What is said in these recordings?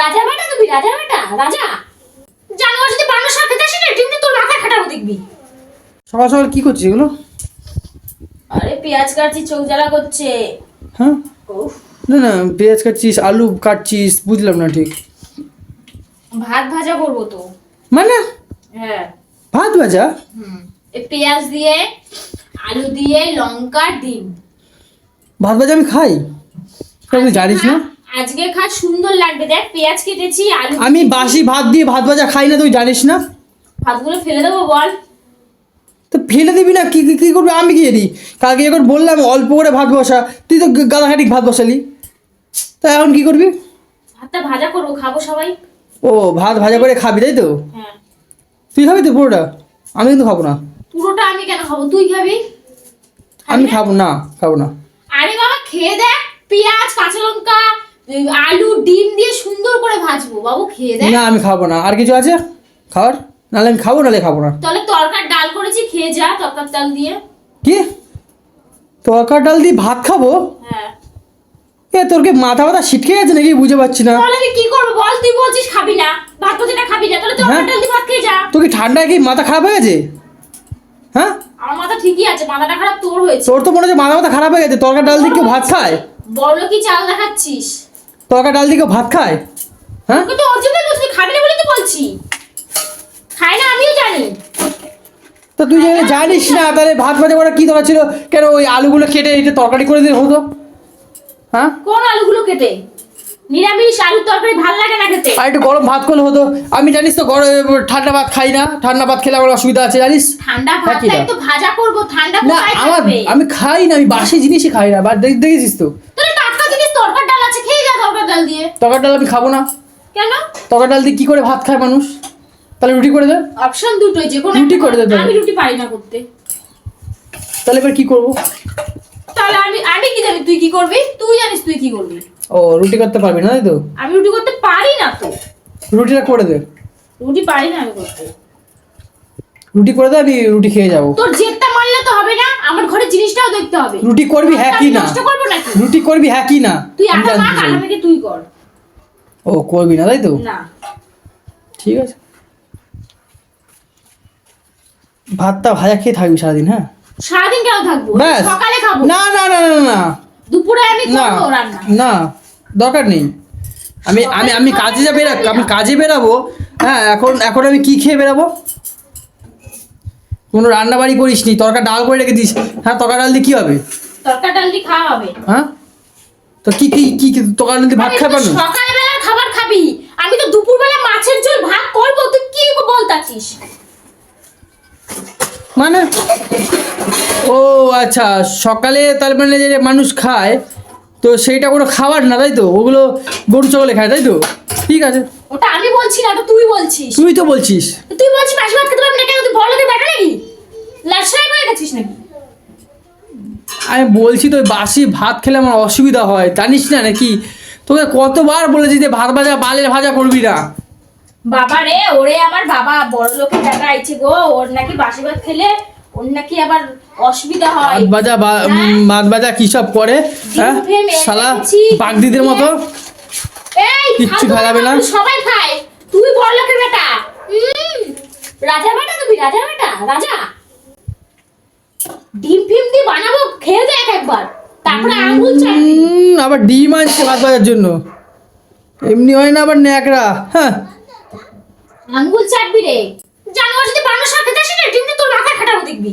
রাজার বেটা তুমি রাজার বেটা? রাজা? জানোয়ার যদি বানর শাক খেতে আসে না ডিমটা তোর মাথায় খাটাবো দেখবি। সকাল সকাল কি করছিস এগুলো? আরে পেঁয়াজ কাটছি চোখ জ্বালা করছে। হ্যাঁ? না না পেঁয়াজ কাটছিস আলু কাটছিস বুঝলাম না ঠিক। ভাত ভাজা করব তো। মানে? হ্যাঁ। ভাত ভাজা? হুম। এই পেঁয়াজ দিয়ে আলু দিয়ে লঙ্কা ডিম। ভাত ভাজা আমি খাই? তা তুই জানিস না? আজকে খা সুন্দর লাগবে দেখ পেঁয়াজ কেটেছি আলু আমি বাসি ভাত দিয়ে ভাত ভাজা খাই না তুই জানিস না? ভাতগুলো ফেলে দেবো বল। তো ফেলে দিবি না কি কি- করবি? আমি কি জানি কালকে যখন বললাম অল্প করে ভাত বসা তুই তো গাদাখাটিক ভাত বসালি। তা এখন কি করবি? ভাতটা ভাজা করব খাব সবাই। ও ভাত ভাজা করে খাবি তাই তো? হ্যাঁ। তুই খাবি তো পুরোটা? আমি কিন্তু খাব না। পুরোটা আমি কেন খাব? তুই খাবি? আমি খাব না খাব না। আরে বাবা খেয়ে দেখ পেঁয়াজ কাঁচা লঙ্কা আলু ডিম দিয়ে সুন্দর করে ভাজবো। বাবু খেয়ে দেখ। না আমি খাব না। আর কিছু আছে? খাবার নাহলে আমি খাব নাহলে খাব না। তাহলে তরকার ডাল করেছি খেয়ে যা তরকার ডাল দিয়ে। কি? তরকার ডাল দিয়ে ভাত খাব? হ্যাঁ। এ তোর কি মাথা মাথা ছিটকে গেছে নাকি? বুঝে পারছি না। তাহলে আমি কি করব? বল তুই বলছিস খাবি না। ভাত তো যেটা খাবি না। তাহলে তরকার হ্যাঁ। ডাল দিয়ে ভাত খেয়ে যা। তোর কি ঠান্ডায় কি মাথা খারাপ হয়ে গেছে? হ্যাঁ? আমার মাথা ঠিকই আছে। মাথাটা খারাপ তোর হয়েছে। তোর তো মনে হচ্ছে মাথা মাথা খারাপ হয়ে গেছে। তরকার ডাল দিয়ে কেউ ভাত খায়? বড় কি চাল দেখাচ্ছিস। তরকার ডাল দিয়ে কেউ ভাত খায়? হ্যাঁ? তো বলছি খাবি না বলে তো বলছি। খাই না আমিও জানি। তো তুই যদি জানিস না তাহলে ভাত ভাজা করা কি দরকার ছিল? কেন ওই আলুগুলো কেটে এটা তরকারি করে দিলে হতো? হ্যাঁ? কোন আলুগুলো কেটে? নিরামিষ আলুর তরকারি ভালো লাগে না খেতে। আর একটু গরম ভাত করলে হতো। আমি জানিস তো গরম ঠান্ডা ভাত খাই না। ঠান্ডা ভাত খেলে আমার অসুবিধা আছে জানিস? ঠান্ডা হ্যাঁ, একটু ভাজা করব ঠান্ডা না আমার আমি খাই না আমি বাসি জিনিসই খাই না। বা দেখ- দেখেছিস তো তাহলে টাটকা জিনিস তরকার ডাল আছে খেয়ে যা তরকার ডাল দিয়ে? তরকার ডাল আমি খাব না। কেন? তরকার ডাল দিয়ে কি করে ভাত খায় মানুষ? তাহলে রুটি করে দে। অপশন দুটোই যে কোনো রুটি করে দে আমি রুটি পারি না করতে। তাহলে এবার কি করব? তাহলে আমি আমি কি জানি তুই কি করবি? তুই জানিস তুই কি করবি। ও রুটি করতে পারবি না তাই তো? আমি রুটি করতে পারি না তো। রুটিটা করে দে। রুটি পারি না আমি করতে। রুটি করে দে আমি রুটি খেয়ে যাব। তোর জেদটা মারলে তো হবে না। দেখতে হবে। রুটি করবি হ্যাঁ কি না? রুটি করবি হ্যাঁ কি না? তুই আমি আটা জানতে মাখ আটা মেখে তুই কর। ও করবি না তাই তো? না। ঠিক আছে। ভাতটা ভাজা খেয়ে থাকবি সারাদিন হ্যাঁ? সারাদিন কেন থাকব? সকালে খাব। না না না না না। দুপুরে আমি না রান্না। না দরকার নেই। আমি আমি আমি কাজে যা আমি কাজে বেরাবো। হ্যাঁ এখন এখন আমি কি খেয়ে বেরাবো? কোনো রান্না বাড়ি করিস নি তরকা ডাল করে রেখে দিস। হ্যাঁ তরকা ডাল দিয়ে কি হবে? তরকার ডাল দিয়ে খাওয়া হবে। হ্যাঁ? তো কি কি কি কি তরকা ডাল দিয়ে ভাত খাবে না? সকালবেলার খাবার খাবি। আমি তো দুপুরবেলা মাছের ঝোল ভাত করব তুই কি বলতাছিস? মানে? ও আচ্ছা সকালে তার মানে যে মানুষ খায় তো সেইটা কোনো খাবার না তাই তো? ওগুলো গরু ছাগলে খায় তাই তো? ঠিক আছে। ওটা আমি বলছি না তুই বলছিস। তুই তো বলছিস তুই বলছিস মাছ ভাত খেতে পারবি না কেন তুই বড় লোকের বেটা নাকি লাশাই করে গেছিস নাকি? আমি বলছি তো বাসি ভাত খেলে আমার অসুবিধা হয় জানিস না নাকি? তোকে কতবার বলেছি যে ভাত ভাজা বালের ভাজা করবি না। বাবা রে ওরে আমার বাবা বড় লোকের টাকা আইছে গো ওর নাকি বাসি ভাত খেলে ওর নাকি আবার অসুবিধা হয়। ভাত ভাজা হ্যাঁ? ভাত ভাজা কী সব করে হ্যাঁ? শালা বাগদিদের মতো। এই কিচ্ছু ফালতু না। সবাই খায়। তুই বড় লোকের বেটা। রাজার বেটা তুমি রাজার বেটা? রাজা? ডিম ফিম দিয়ে বানাবো? খেয়ে দেখ একবার। তারপরে আঙুল আবার ডিম আনছে ভাত ভাজার জন্য। এমনি হয় না আবার ন্যাকড়া হ্যাঁ। আঙ্গুল চাটবি রে। জানোয়ার যদি বানর শাক খেতে আসে না ডিমটা তোর মাথায় খাটাবো দেখবি।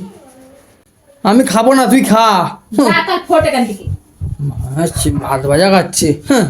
আমি খাব না তুই খা। যা ফোট এখান থেকে। ভাত ভাজা খাচ্ছে হ্যাঁ।